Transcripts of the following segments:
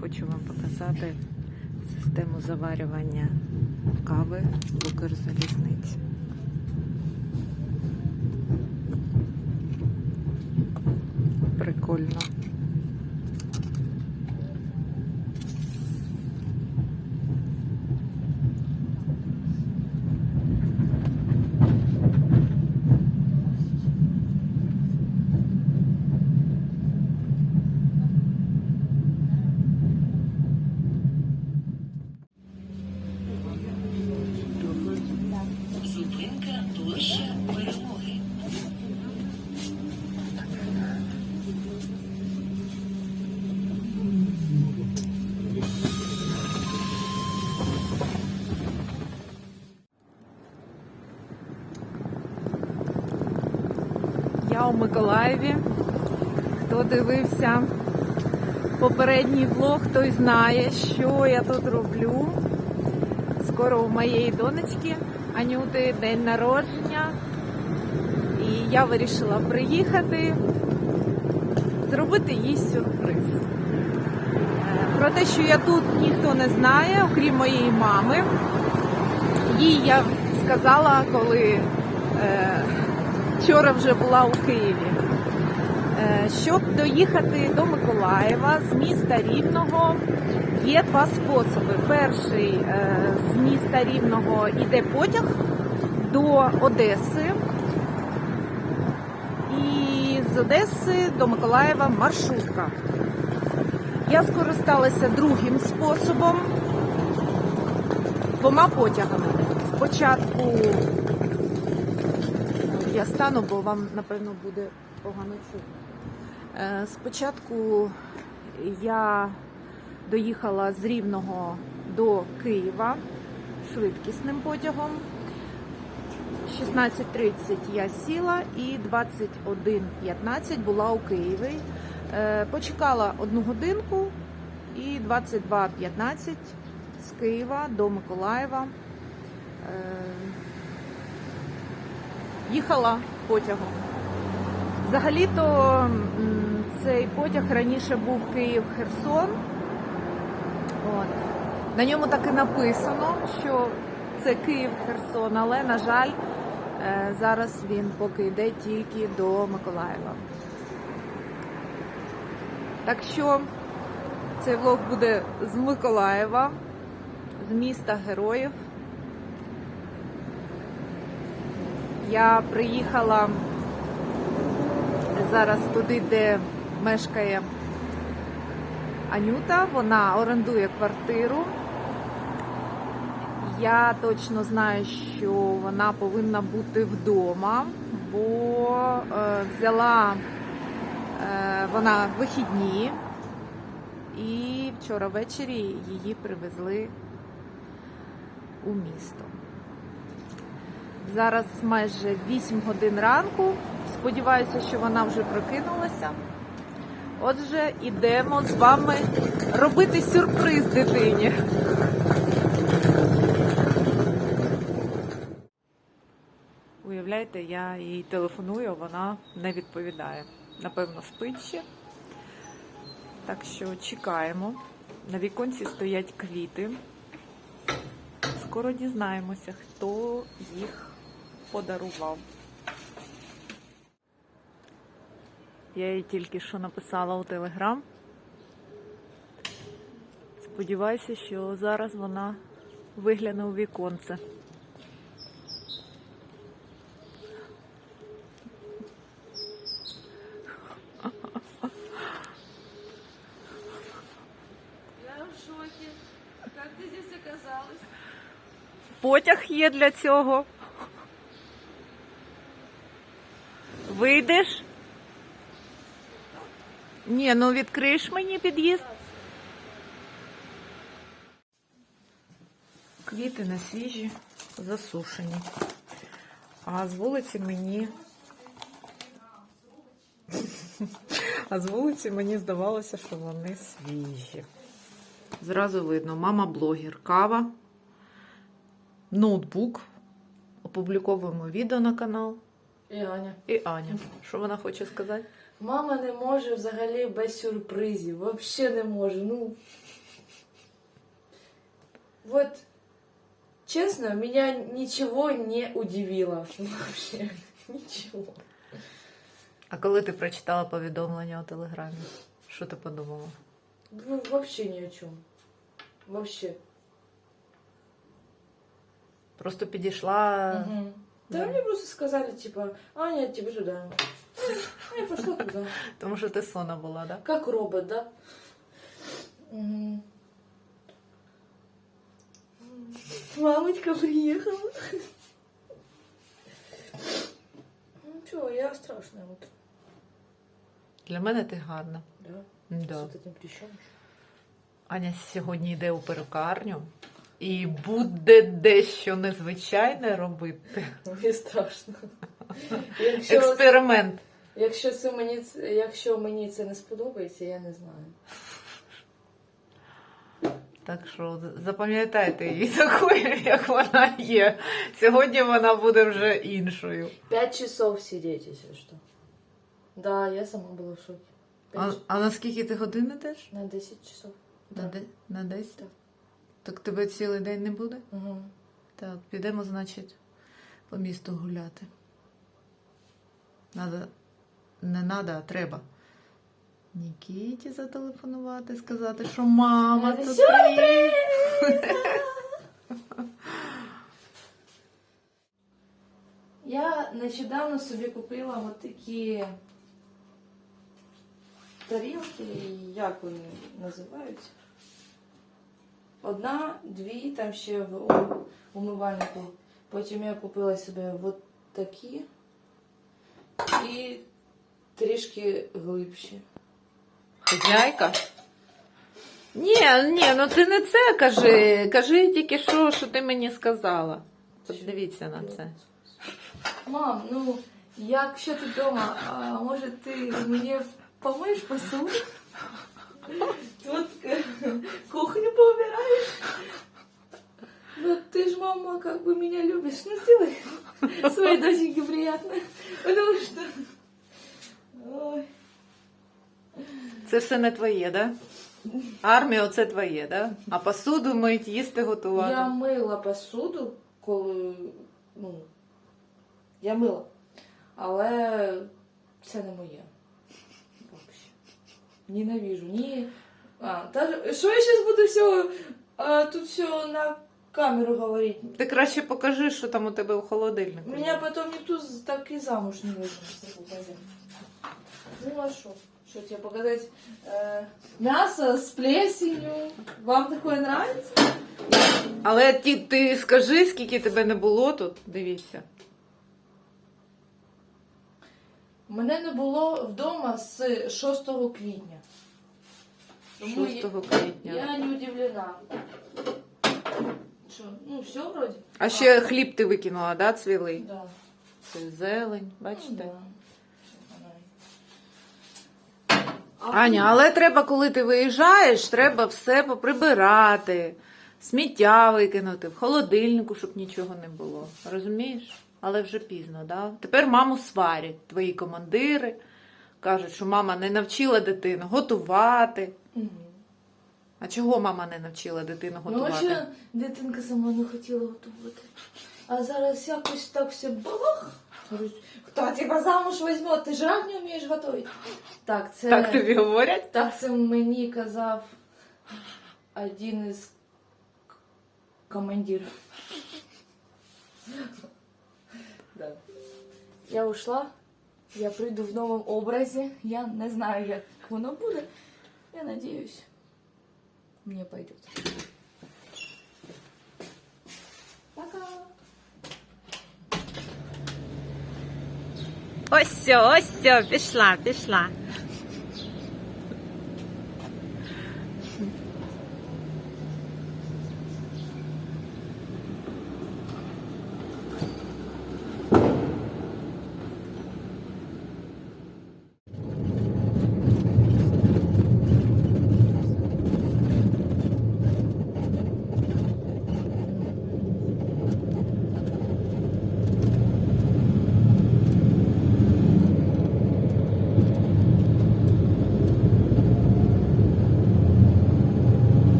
хочу вам показати систему заварювання кави в Укрзалізниці. Прикольно. У Миколаєві. Хто дивився попередній влог, той знає, що я тут роблю. Скоро у моєї донечки Анюти день народження. І я вирішила приїхати, зробити їй сюрприз. Е, Про те, що я тут ніхто не знає, окрім моєї мами. Їй я сказала, коли е, вчора вже була у Києві. Е, Щоб доїхати до Миколаєва з міста Рівного, є два способи. Перший е, з міста Рівного йде потяг до Одеси. І з Одеси до Миколаєва маршрутка. Я скористалася другим способом двома потягами. Спочатку я стану, бо вам, напевно, буде погано чутно. Е, Спочатку я доїхала з Рівного до Києва швидкісним потягом. 16.30 я сіла і 21.15 була у Києві. Е, Почекала одну годинку і 22.15 з Києва до Миколаєва. Їхала потягом. Взагалі-то цей потяг раніше був Київ-Херсон. От. На ньому так і написано, що це Київ-Херсон, але, на жаль, е, зараз він поки йде тільки до Миколаєва. Так що цей влог буде з Миколаєва, з міста героїв. Я приїхала зараз туди, де мешкає Анюта. Вона орендує квартиру. Я точно знаю, що вона повинна бути вдома, бо е, взяла е, вона вихідні, і вчора ввечері її привезли у місто. Зараз майже 8 годин ранку. Сподіваюся, що вона вже прокинулася. Отже, ідемо з вами робити сюрприз дитині. Уявляєте, я їй телефоную, вона не відповідає. Напевно, спить ще. Так що чекаємо. На віконці стоять квіти. Скоро дізнаємося, хто їх подарував. Я їй тільки що написала у Телеграм. Сподіваюся, що зараз вона вигляне у віконце. Я в шоке. Как ты здесь оказалась? Потяг є для цього. Вийдеш? Ні, ну відкриєш мені під'їзд. Квіти не свіжі, засушені. А з вулиці мені. А з вулиці мені здавалося, що вони свіжі. Зразу видно, мама блогер, кава, ноутбук. Опубліковуємо відео на канал. И Аня. І Аня. Що вона хоче сказати? Мама не може взагалі без сюрпризів. Вообще не може. Ну. Вот, честно, меня ничего не удивило. Вообще. Ничего. А коли ти прочитала повідомлення у телеграмі, що ти подумала? Ну, вообще ни о чем. Вообще. Просто підійшла. Мгм. Да, Да. мне просто сказали, типа, Аня, тебе туда. А Я пошла туда. Тому що ти сона була, да? Как робот, да? Мамочка приехала. Ну что, я страшная вот. Для мене ти гарна. Да? Да. С вот этим прищем. Аня сьогодні йде у перукарню і буде дещо незвичайне робити. Мені страшно. Якщо, Експеримент. якщо, це мені, якщо мені це не сподобається, я не знаю. Так що запам'ятайте її такою, як вона є. Сьогодні вона буде вже іншою. Пять часов сидеть, если что. Да, я сама была в. Пять А, ч- а на скільки ти годин йдеш? На 10 часов. На, де, на 10? Так. Так тебе цілий день не буде? Угу. Так, підемо, значить, по місту гуляти. Надо, не надо, а треба. Нікіті зателефонувати, сказати, що мама Надо тут приїхала. Я нещодавно собі купила от такі тарілки, як вони називаються. Одна, дві, там ще в умивальнику. Потім я купила собі от такі і трішки глибші. Хазяйка? Ні, ні, ну ти не це кажи. Кажи тільки що, що ти мені сказала. Подивіться на це. Мам, ну якщо ти вдома, а може ти мені помиєш посуду? Тут е, кухню поубираешь? Ну ты ж, мама, как бы меня любишь. Ну сделай своей доченьке приятно. Потому что... Ой. Це все не твоє, да? Армія оце твоє, да? А посуду мить, їсти готувати. Я мила посуду, коли. Ну, я мила. Але це не моє. Ненавижу. Ні. А, та, що я зараз буду все, а, тут все на камеру говорити? Ти краще покажи, що там у тебе у холодильнику. Меня потом никто з- так и замуж не позиции. Ну а что? Что тебе показать? Э, мясо с плесенью. Вам такое нравится? Але ті, ти скажи, скільки тебе не було тут, дивіться. Мене не було вдома з 6 квітня. Тому 6 квітня. Я не удивлена. Що, ну все вроде? А ще хліб ти викинула, да, цвілий? Да. Це зелень, Ну, бачите? да. Всё, вона. А Аня, але треба, коли ти виїжджаєш, треба все поприбирати, сміття викинути, в холодильнику, щоб нічого не було. Розумієш? Але вже пізно, да? Тепер маму сварять твої командири. Кажуть, що мама не навчила дитину готувати. Мгм. А чого мама не навчила дитину Ну, готувати? дитинка сама не хотіла готувати. А зараз якось так все бабах. Хто тебе замуж візьме? Ти ж рак не вмієш готувати. Так, це, Так тобі говорять? так це мені казав один із командирів. Да. Я ушла, я прийду в новому образі. Я не знаю, як воно буде. Я надіюсь, мені пойдет. Пока. Ось, все, ось, все, пішла, пішла.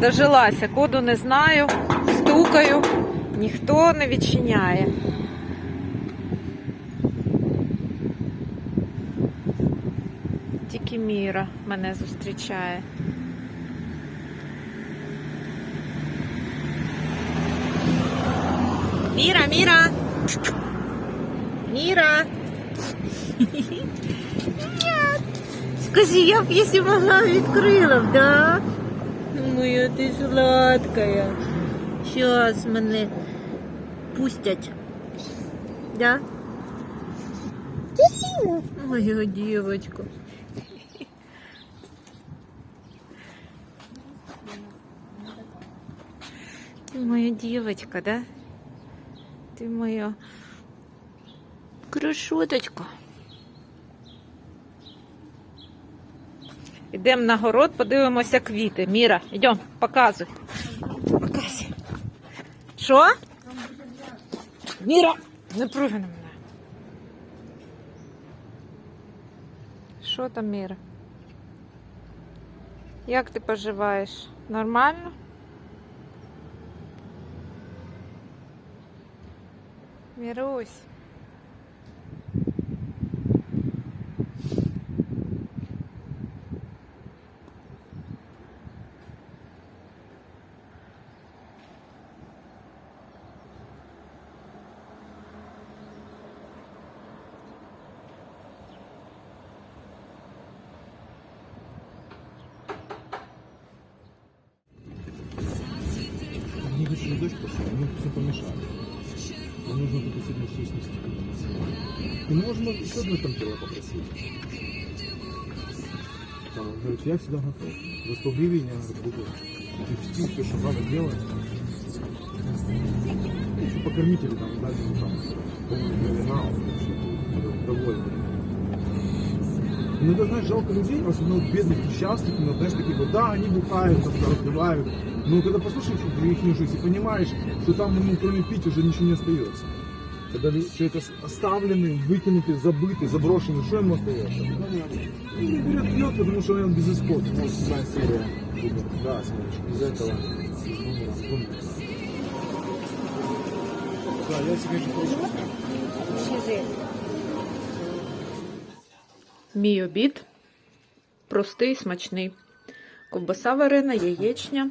Дожилася, коду не знаю, стукаю, ніхто не відчиняє. Тільки Міра мене зустрічає. Міра, Міра! Міра! Скажи, я б, если могла, відкрила б, да? Ти сладкая. Сейчас мене пустять. Да? Мою девочку. Ты моя девочка, да? Ты моя красоточка. Йдемо на город, подивимося квіти. Міра, йдемо, показуй. Показуй. Що? Міра, не прыгай на мене. Що там, Міра? Як ти поживаєш? Нормально? Мірусь. Мне еще дождь пошел, мы все помешали. Нам нужно тут сегодня все снести. И можно еще одно там дело попросить. Там, он говорит, я всегда готов. За 100 гривен я говорит, буду вести все, что надо делать. Еще покормить или там дать ему там полный вина, он говорит, довольный. Иногда, знаешь, жалко людей, особенно вот бедных, несчастных, иногда, знаешь, такие вот, да, они бухают, там, разбивают. Но когда послушаешь их жизнь и понимаешь, что там ему кроме пить уже ничего не остается. Когда ли- человек ос- оставленный, выкинутый, забытый, заброшенный, что ему остается? Ну, не берет, пьет, потому что он безысходный. Может, седьмая серия. Умер. Да, смотришь, из этого. Из умера. Умер. Да, я себе еще получил. Мій обід простий, смачний. Ковбаса варена, яєчня,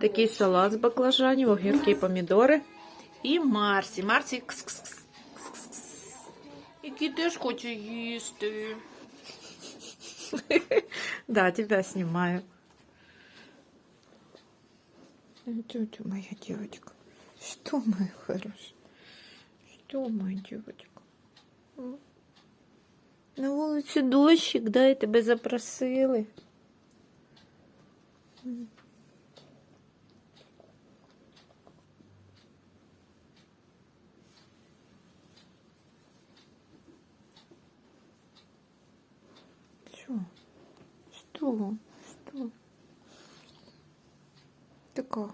такий салат з баклажанів, огірки і помідори. І Марсі. Марсі кс-кс-кс. кс-кс-кс. Який теж хоче їсти. Да, тебя снимаю. Тетя моя девочка. Что, моя хорошая? Что, моя девочка? На вулиці дощик, да, і тебе запросили. М. Що? Що? Що? Така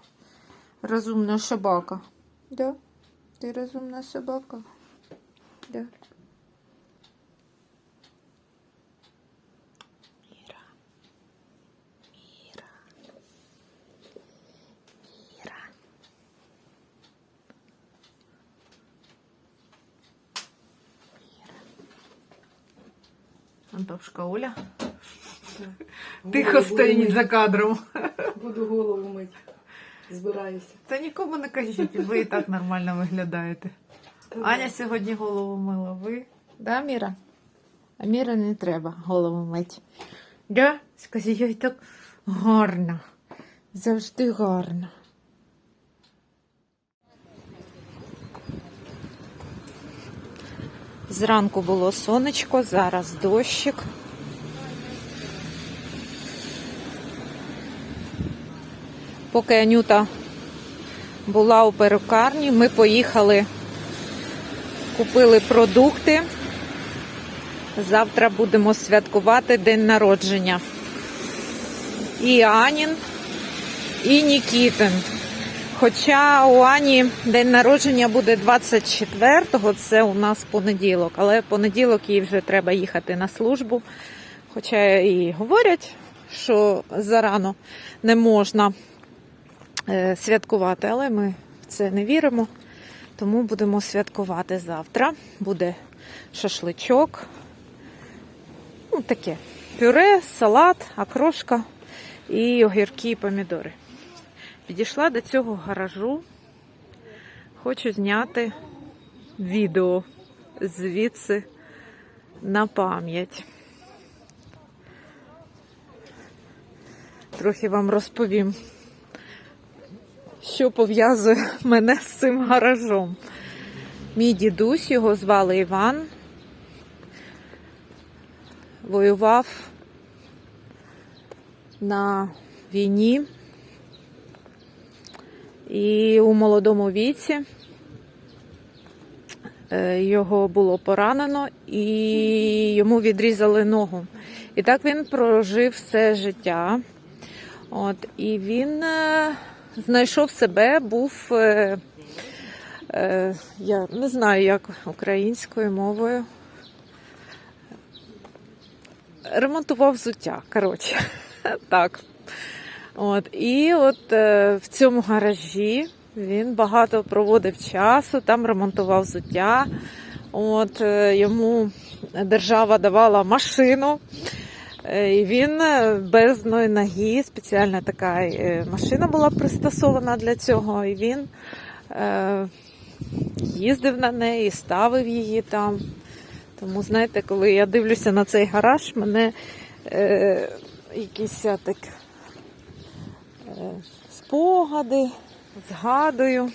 розумна собака. Да? Ти розумна собака? Да. Міра. Міра. Тихо стоїть за кадром. Буду голову мити. Збираюся. Та нікому не кажіть, ви і так нормально виглядаєте. Аня сьогодні голову мила. Ви? Да, Міра? А Міра не треба голову мити. Да? Скажи, я так гарно. Завжди гарно. Зранку було сонечко, зараз дощик. Поки Анюта була у перукарні, ми поїхали, купили продукти. Завтра будемо святкувати день народження. І Анін, і Нікітин. Хоча у Ані день народження буде 24-го, це у нас понеділок, але понеділок їй вже треба їхати на службу. Хоча і говорять, що зарано не можна святкувати, але ми в це не віримо. Тому будемо святкувати завтра. Буде шашличок. Ну, таке. Пюре, салат, окрошка і огірки і помідори. Підійшла до цього гаражу. Хочу зняти відео звідси на пам'ять. Трохи вам розповім, що пов'язує мене з цим гаражом. Мій дідусь, його звали Іван, воював на війні і у молодому віці е, його було поранено і йому відрізали ногу. І так він прожив все життя. От, і він е, знайшов себе, був, е, е, я не знаю, як українською мовою. Ремонтував взуття, коротше. Так. От, і от е, в цьому гаражі він багато проводив часу, там ремонтував взуття. От, е, йому держава давала машину. Е, І він е, без одної ноги, спеціальна така е, машина була пристосована для цього, і він їздив на неї, ставив її там. Тому, знаєте, коли я дивлюся на цей гараж, мене е, якісь так, е, спогади, згадую,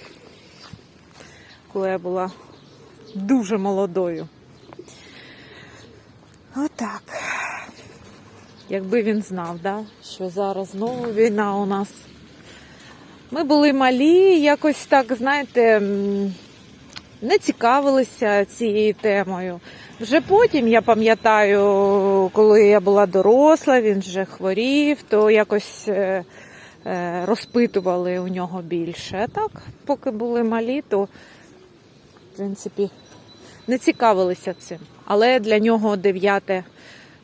коли я була дуже молодою. Отак. Якби він знав, да, що зараз знову війна у нас. Ми були малі, якось так, знаєте, не цікавилися цією темою. Вже потім, я пам'ятаю, коли я була доросла, він вже хворів, то якось е, е, розпитували у нього більше. Так, поки були малі, то, в принципі, не цікавилися цим. Але для нього 9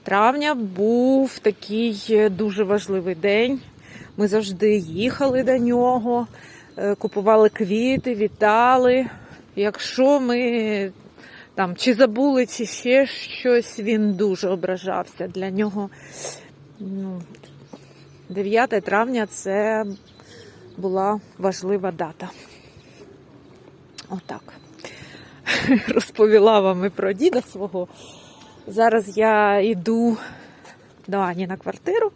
травня був такий дуже важливий день. Ми завжди їхали до нього, е, купували квіти, вітали. Якщо ми там чи забули, чи ще щось, він дуже ображався. Для нього ну, 9 травня це була важлива дата. Отак. Розповіла вам і про діда свого. Зараз я йду до Ані на квартиру,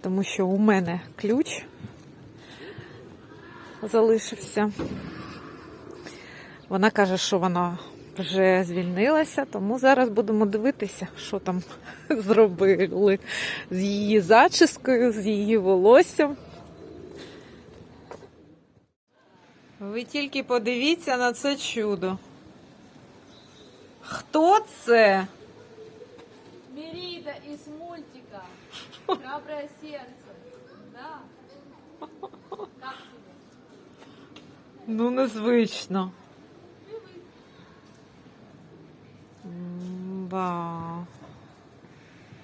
тому що у мене ключ залишився. Вона каже, що вона вже звільнилася, тому зараз будемо дивитися, що там зробили з її зачіскою, з її волоссям. Ви тільки подивіться на це чудо. Хто це? Мерида из мультика. Храброе сердце. Да. Тебе? Ну, незвично. Ба.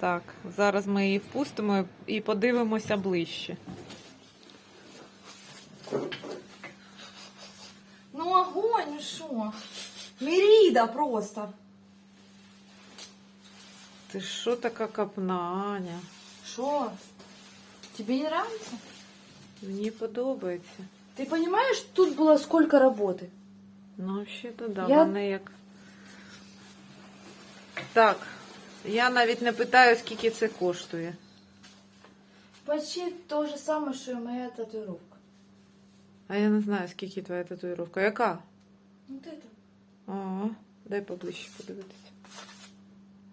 Так, зараз ми її впустимо і подивимося ближче. Мерида просто. Ти що така капна, Аня? Шо? Тебе не нравится? Мені подобається. Ты понимаешь, тут было сколько работы? Ну, взагалі-то да, Я- вони як. Так, я навіть не питаю, скільки це коштує. Почти то же самое, что и моя татуировка. А я не знаю, скільки твоя татуїровка. Яка? Вот это. Ага, дай поближче подивитися.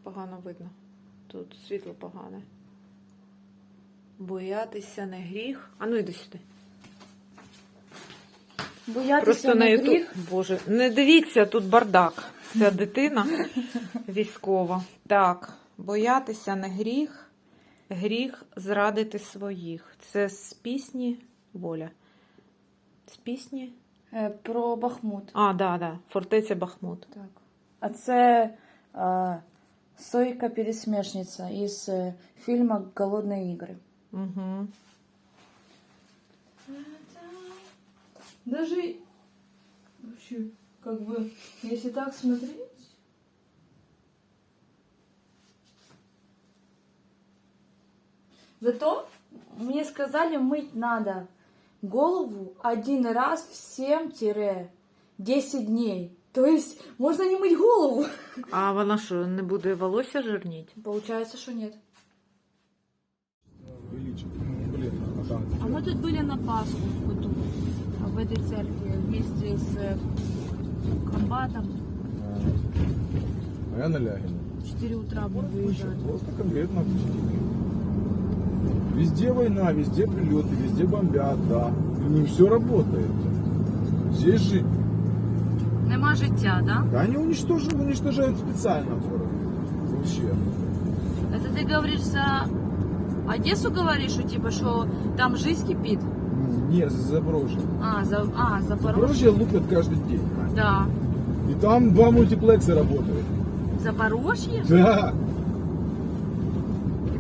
Погано видно. Тут світло погане. Боятися не гріх. А ну йди сюди. Боятися Просто на на ютуб. гріх. Боже, не дивіться, тут бардак. Ця дитина військова. Так, боятися не гріх, гріх зрадити своїх. Це з пісні воля. З пісні? Е, Про Бахмут. А, да, да. Фортеця Бахмут. Так. А це е, Сойка пересмешниця із е, фільму Голодні ігри. Угу. Даже вообще, как бы, если так смотреть. Зато мне сказали мыть надо голову один раз в 7-10 дней. То есть можно не мыть голову. А вона що, не буде волосся жирніть? Получается, что нет. А А мы тут были на Пасху, вот тут, в этой церкви, вместе с комбатом. А я на Лягина. В 4 утра мы выезжали. Просто конкретно опустили. Везде война, везде прилеты, везде бомбят, да. Не все работает. Здесь же, Нема життя, да? да, они уничтожают, уничтожают специально город. Вообще. Это ты говоришь за Одессу говоришь, что типа, что там жизнь кипит? Не, Запорожье. А, за, а, Запорожье. Запорожье лупят каждый день. Да. И там два мультиплекса работают. Запорожье? Да.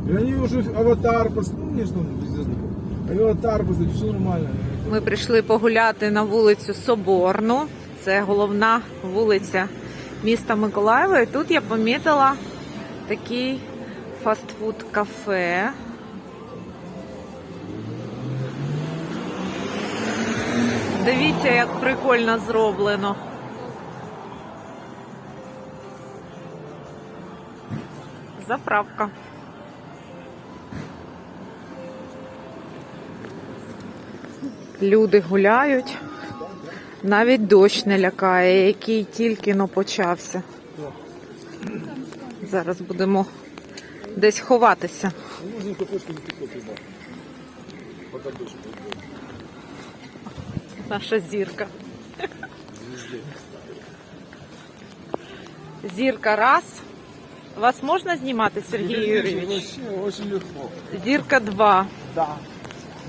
И они уже аватар поставили, ну, мне что аватар поставили, все нормально. Ми прийшли погуляти на вулицю Соборну. Це головна вулиця міста Миколаєва. І тут я помітила такий фастфуд-кафе. Дивіться, як прикольно зроблено. Заправка. Люди гуляють. Навіть дощ не лякає, який тільки но почався. Зараз будемо десь ховатися. Наша зірка. Зірка раз. Вас можна знімати, Сергій Юрійович? Легко. Зірка два. Да.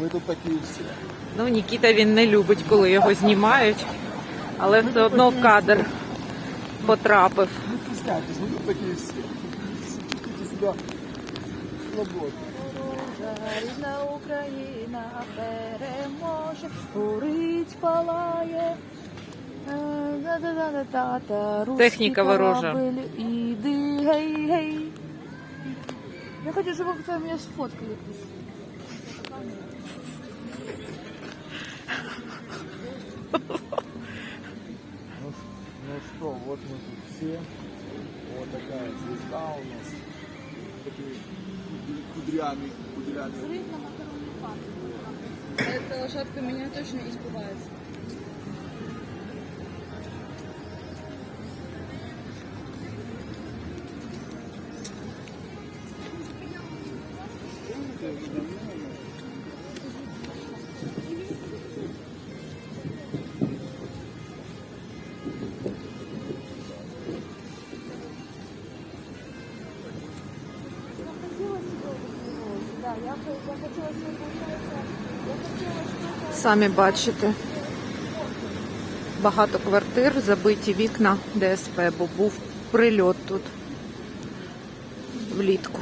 Мы тут такие все. Ну, Нікіта він не любить, коли його знімають, але все одно в кадр потрапив. Рідна Україна переможе, горить, палає. Техніка ворожа. Іди, гей, гей. Я хочу, чтобы кто меня сфоткали. Ну, ну что, вот мы тут все. Вот такая звезда у нас. Такие кудрями, кудрями. Эта лошадка меня точно испугается. Самі бачите. Багато квартир, забиті вікна ДСП, бо був прильот тут влітку.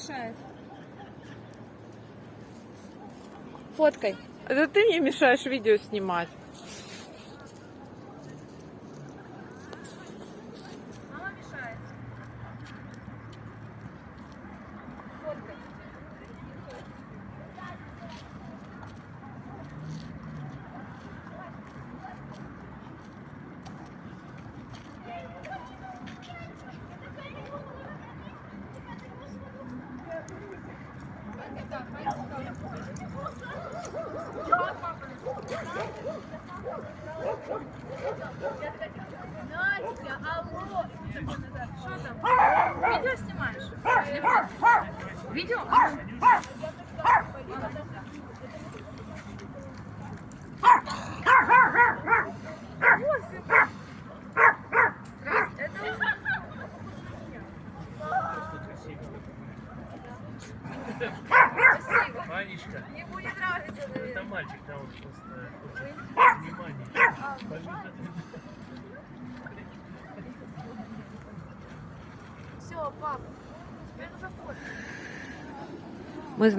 Мешает. Фоткай. Это ты мне мешаешь видео снимать. Настя, алло! Что там? Видео снимаешь? Видео?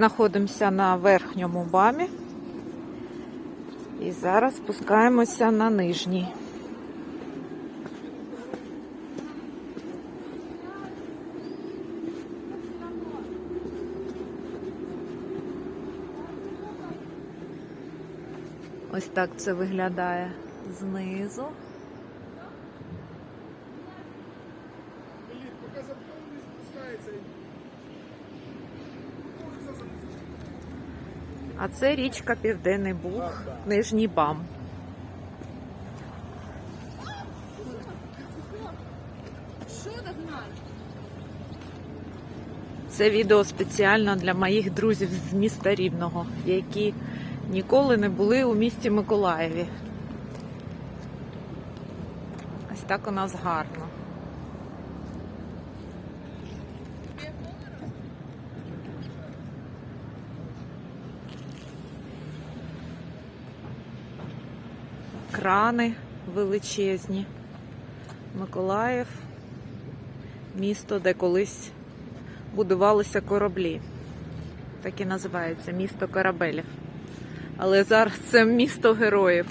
Знаходимося на верхньому бамі. І зараз спускаємося на нижній. Ось так це виглядає знизу. А це річка Південний Буг, Нижній Бам. Це відео спеціально для моїх друзів з міста Рівного, які ніколи не були у місті Миколаєві. Ось так у нас гарно. Крани величезні. Миколаїв, місто, де колись будувалися кораблі. Так і називається місто корабелів. Але зараз це місто героїв.